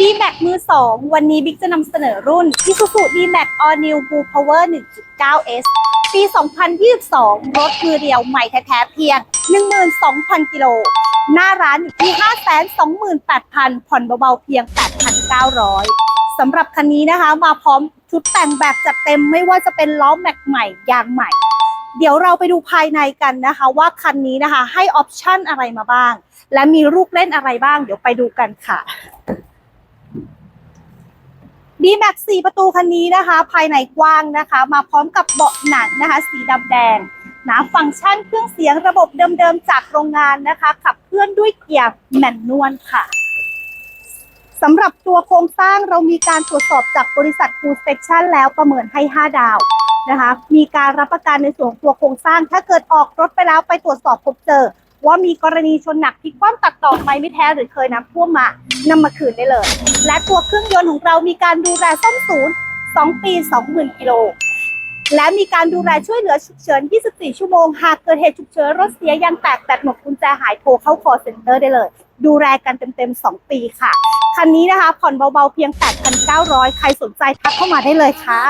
D-Max มือ 2 วันนี้บิ๊กจะนำเสนอรุ่น Isuzu D-Max All New Blue Power 1.9S ปี 2022 รถมือเดียวใหม่แท้ๆเพียง 12,000 กิโล หน้าร้านอยู่ที่ 528,000 ผ่อนเบาๆเพียง 8,900 สำหรับคันนี้นะคะมาพร้อมชุดแต่งแบบจัดเต็มไม่ว่าจะเป็นล้อแม็กใหม่ยางใหม่ เดี๋ยวเราไปดูภายในกันนะคะ ว่าคันนี้นะคะให้ออปชั่นอะไรมาบ้าง และมีลูกเล่นอะไรบ้าง เดี๋ยวไปดูกันค่ะ d m a x 4ประตูคันนี้นะคะ ภายในกว้างนะคะ มาพร้อมกับเบาะหนังนะคะ สีดำแดงนะฟังก์ชันเครื่องเสียงระบบเดิมๆจากโรงงานนะคะ ขับเคลื่อนด้วยเกียร์แมนนวลค่ะสำหรับตัวโครงสร้างเรามีการตรวจสอบจากบริษัท Full Inspection แล้วประเมินให้ 5 ดาวนะคะ มีการรับประกันในส่วนตัวโครงสร้าง ถ้าเกิดออกรถไปแล้วไปตรวจสอบพบเจอ ว่ามีกรณีชนหนักพลิกคว่ำตัดต่อไหมไม่แท้หรือเคยน้ำท่วมมานำมาคืนได้เลย และตัวเครื่องยนต์ของเรามีการดูแลซ่อมศูนย์ 2 ปี 20,000 กิโลและมีการดูแลช่วยเหลือฉุกเฉิน 24 ชั่วโมง หากเกิดเหตุฉุกเฉินรถเสียยางแตกแบตหมดกุญแจหายโทรเข้า call center ได้เลย ดูแลกันเต็มๆ 2 ปีค่ะ คันนี้นะคะผ่อนเบาๆเพียง 8,900 ใครสนใจทักเข้ามาได้เลยค่ะ